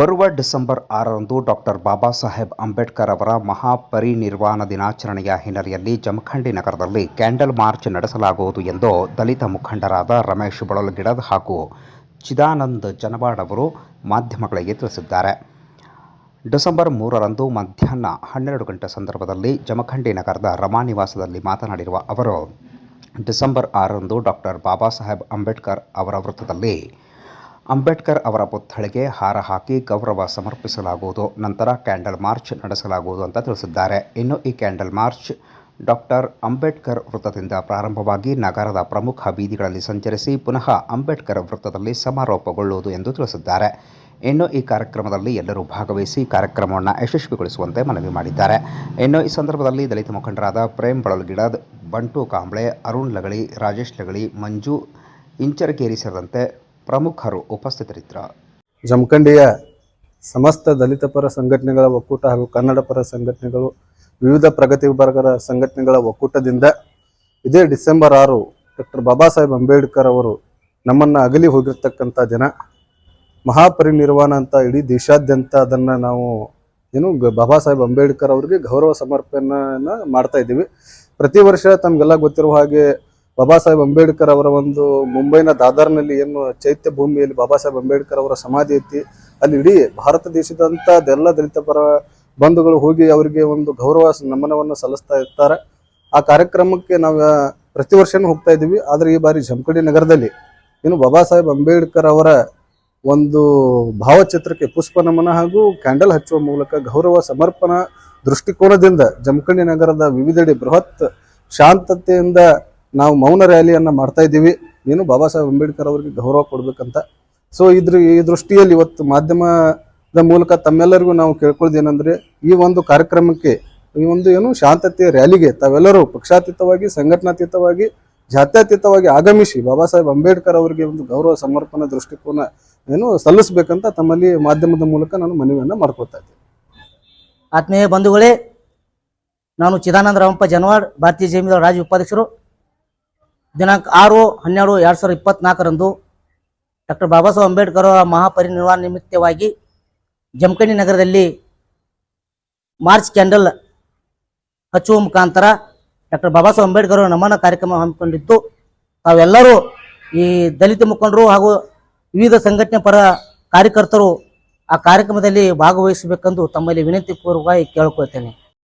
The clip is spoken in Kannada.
ಬರುವ ಡಿಸೆಂಬರ್ ಆರರಂದು ಡಾಕ್ಟರ್ ಬಾಬಾ ಸಾಹೇಬ್ ಅಂಬೇಡ್ಕರ್ ಅವರ ಮಹಾಪರಿನಿರ್ವಾಣ ದಿನಾಚರಣೆಯ ಹಿನ್ನೆಲೆಯಲ್ಲಿ ಜಮಖಂಡಿ ನಗರದಲ್ಲಿ ಕ್ಯಾಂಡಲ್ ಮಾರ್ಚ್ ನಡೆಸಲಾಗುವುದು ಎಂದು ದಲಿತ ಮುಖಂಡರಾದ ರಮೇಶ್ ಬಳಲ್ಗಿಡದ್ ಹಾಗೂ ಚಿದಾನಂದ್ ಜನವಾಡ್ ಅವರು ಮಾಧ್ಯಮಗಳಿಗೆ ತಿಳಿಸಿದ್ದಾರೆ. ಡಿಸೆಂಬರ್ ಮೂರರಂದು ಮಧ್ಯಾಹ್ನ ಹನ್ನೆರಡು ಗಂಟೆ ಸಂದರ್ಭದಲ್ಲಿ ಜಮಖಂಡಿ ನಗರದ ರಮಾ ನಿವಾಸದಲ್ಲಿ ಮಾತನಾಡಿರುವ ಅವರು, ಡಿಸೆಂಬರ್ ಆರರಂದು ಡಾಕ್ಟರ್ ಬಾಬಾ ಸಾಹೇಬ್ ಅಂಬೇಡ್ಕರ್ ಅವರ ವೃತ್ತದಲ್ಲಿ ಅಂಬೇಡ್ಕರ್ ಅವರ ಪುತ್ಥಳಿಗೆ ಹಾರ ಹಾಕಿ ಗೌರವ ಸಮರ್ಪಿಸಲಾಗುವುದು. ನಂತರ ಕ್ಯಾಂಡಲ್ ಮಾರ್ಚ್ ನಡೆಸಲಾಗುವುದು ಅಂತ ತಿಳಿಸಿದ್ದಾರೆ. ಇನ್ನು ಈ ಕ್ಯಾಂಡಲ್ ಮಾರ್ಚ್ ಡಾಕ್ಟರ್ ಅಂಬೇಡ್ಕರ್ ವೃತ್ತದಿಂದ ಪ್ರಾರಂಭವಾಗಿ ನಗರದ ಪ್ರಮುಖ ಬೀದಿಗಳಲ್ಲಿ ಸಂಚರಿಸಿ ಪುನಃ ಅಂಬೇಡ್ಕರ್ ವೃತ್ತದಲ್ಲಿ ಸಮಾರೋಪಗೊಳ್ಳುವುದು ಎಂದು ತಿಳಿಸಿದ್ದಾರೆ. ಇನ್ನು ಈ ಕಾರ್ಯಕ್ರಮದಲ್ಲಿ ಎಲ್ಲರೂ ಭಾಗವಹಿಸಿ ಕಾರ್ಯಕ್ರಮವನ್ನು ಯಶಸ್ವಿಗೊಳಿಸುವಂತೆ ಮನವಿ ಮಾಡಿದ್ದಾರೆ. ಇನ್ನು ಈ ಸಂದರ್ಭದಲ್ಲಿ ದಲಿತ ಮುಖಂಡರಾದ ಪ್ರೇಮ್ ಬಳಲ್ಗಿಡದ್, ಬಂಟು ಕಾಂಬ್ಳೆ, ಅರುಣ್ ಲಗಳಿ, ರಾಜೇಶ್ ಲಗಳಿ, ಮಂಜು ಇಂಚರಗೇರಿ ಸೇರಿದಂತೆ ಪ್ರಮುಖರು ಉಪಸ್ಥಿತರಿದ್ದರು. ಜಮಖಂಡಿಯ ಸಮಸ್ತ ದಲಿತ ಪರ ಸಂಘಟನೆಗಳ ಒಕ್ಕೂಟ ಹಾಗೂ ಕನ್ನಡ ಪರ ಸಂಘಟನೆಗಳು, ವಿವಿಧ ಪ್ರಗತಿಪರರ ಸಂಘಟನೆಗಳ ಒಕ್ಕೂಟದಿಂದ ಇದೇ ಡಿಸೆಂಬರ್ ಆರು ಡಾಕ್ಟರ್ ಬಾಬಾ ಸಾಹೇಬ್ ಅಂಬೇಡ್ಕರ್ ಅವರು ನಮ್ಮನ್ನು ಅಗಲಿ ಹೋಗಿರ್ತಕ್ಕಂಥ ದಿನ ಮಹಾಪರಿನಿರ್ವಾಣ ಅಂತ ಇಡೀ ದೇಶಾದ್ಯಂತ ಅದನ್ನು ನಾವು ಏನು ಬಾಬಾ ಸಾಹೇಬ್ ಅಂಬೇಡ್ಕರ್ ಅವರಿಗೆ ಗೌರವ ಸಮರ್ಪಣೆಯನ್ನು ಮಾಡ್ತಾ ಇದ್ದೀವಿ. ಪ್ರತಿ ವರ್ಷ ತಮಗೆಲ್ಲ ಗೊತ್ತಿರುವ ಹಾಗೆ ಬಾಬಾ ಸಾಹೇಬ್ ಅಂಬೇಡ್ಕರ್ ಅವರ ಒಂದು ಮುಂಬೈನ ದಾದರ್ನಲ್ಲಿ ಏನು ಚೈತ್ಯ ಭೂಮಿಯಲ್ಲಿ ಬಾಬಾ ಸಾಹೇಬ್ ಅಂಬೇಡ್ಕರ್ ಅವರ ಸಮಾಧಿ ಐತಿ, ಅಲ್ಲಿ ಇಡೀ ಭಾರತ ದೇಶದಂತ ಎಲ್ಲ ದಲಿತ ಪರ ಬಂಧುಗಳು ಹೋಗಿ ಅವರಿಗೆ ಒಂದು ಗೌರವ ನಮನವನ್ನು ಸಲ್ಲಿಸ್ತಾ ಇರ್ತಾರೆ. ಆ ಕಾರ್ಯಕ್ರಮಕ್ಕೆ ನಾವು ಪ್ರತಿ ವರ್ಷನೂ ಹೋಗ್ತಾ ಇದ್ದೀವಿ. ಆದ್ರೆ ಈ ಬಾರಿ ಜಮಖಂಡಿ ನಗರದಲ್ಲಿ ಏನು ಬಾಬಾ ಸಾಹೇಬ್ ಅಂಬೇಡ್ಕರ್ ಅವರ ಒಂದು ಭಾವಚಿತ್ರಕ್ಕೆ ಪುಷ್ಪ ನಮನ ಹಾಗೂ ಕ್ಯಾಂಡಲ್ ಹಚ್ಚುವ ಮೂಲಕ ಗೌರವ ಸಮರ್ಪಣಾ ದೃಷ್ಟಿಕೋನದಿಂದ ಜಮಖಂಡಿ ನಗರದ ವಿವಿಧೆಡೆ ಬೃಹತ್ ಶಾಂತತೆಯಿಂದ ನಾವು ಮೌನ ರ್ಯಾಲಿಯನ್ನ ಮಾಡ್ತಾ ಇದ್ದೀವಿ. ಏನು ಬಾಬಾ ಸಾಹೇಬ್ ಅಂಬೇಡ್ಕರ್ ಅವರಿಗೆ ಗೌರವ ಕೊಡಬೇಕಂತ. ಸೊ ಇದ್ರ, ಈ ದೃಷ್ಟಿಯಲ್ಲಿ ಇವತ್ತು ಮಾಧ್ಯಮದ ಮೂಲಕ ತಮ್ಮೆಲ್ಲರಿಗೂ ನಾವು ಕೇಳ್ಕೊಳ್ಳೋದು ಏನಂದ್ರೆ, ಈ ಒಂದು ಕಾರ್ಯಕ್ರಮಕ್ಕೆ, ಈ ಒಂದು ಏನು ಶಾಂತತೆಯ ರ್ಯಾಲಿಗೆ ತಾವೆಲ್ಲರೂ ಪಕ್ಷಾತೀತವಾಗಿ, ಸಂಘಟನಾತೀತವಾಗಿ, ಜಾತ್ಯತೀತವಾಗಿ ಆಗಮಿಸಿ ಬಾಬಾ ಸಾಹೇಬ್ ಅಂಬೇಡ್ಕರ್ ಅವರಿಗೆ ಒಂದು ಗೌರವ ಸಮರ್ಪಣಾ ದೃಷ್ಟಿಕೋನ ಏನು ಸಲ್ಲಿಸಬೇಕಂತ ತಮ್ಮಲ್ಲಿ ಮಾಧ್ಯಮದ ಮೂಲಕ ನಾನು ಮನವಿಯನ್ನು ಮಾಡ್ಕೊಳ್ತಾ ಇದ್ದೀನಿ. ಆತ್ಮೀಯ ಬಂಧುಗಳೇ, ನಾನು ಚಿದಾನಂದ ರಾಮಪ್ಪ ಜನವಾಡ್ ಭಾರತೀಯ ಜೈಮಿದ ರಾಜ್ಯ ಉಪಾಧ್ಯಕ್ಷರು ದಿನಾಂಕ ಆರು, ಹನ್ನೆರಡು, ಎರಡು ಸಾವಿರದ ಇಪ್ಪತ್ನಾಲ್ಕರಂದು ಡಾಕ್ಟರ್ ಬಾಬಾ ಸಾಹೇಬ್ ಅಂಬೇಡ್ಕರ್ ಅವರ ಮಹಾಪರಿನಿರ್ವಾಣ ನಿಮಿತ್ತವಾಗಿ ಜಮಖಂಡಿ ನಗರದಲ್ಲಿ ಮಾರ್ಚ್ ಕ್ಯಾಂಡಲ್ ಹಚ್ಚುವ ಮುಖಾಂತರ ಡಾಕ್ಟರ್ ಬಾಬಾ ಸಾಹೇಬ್ ಅಂಬೇಡ್ಕರ್ ಅವರ ನಮನ ಕಾರ್ಯಕ್ರಮ ಹಮ್ಮಿಕೊಂಡಿದ್ದು, ತಾವೆಲ್ಲರೂ ಈ ದಲಿತ ಮುಖಂಡರು ಹಾಗೂ ವಿವಿಧ ಸಂಘಟನೆ ಪರ ಕಾರ್ಯಕರ್ತರು ಆ ಕಾರ್ಯಕ್ರಮದಲ್ಲಿ ಭಾಗವಹಿಸಬೇಕೆಂದು ತಮ್ಮಲ್ಲಿ ವಿನಂತಿ ಪೂರ್ವಕವಾಗಿ ಕೇಳ್ಕೊಳ್ತೇನೆ.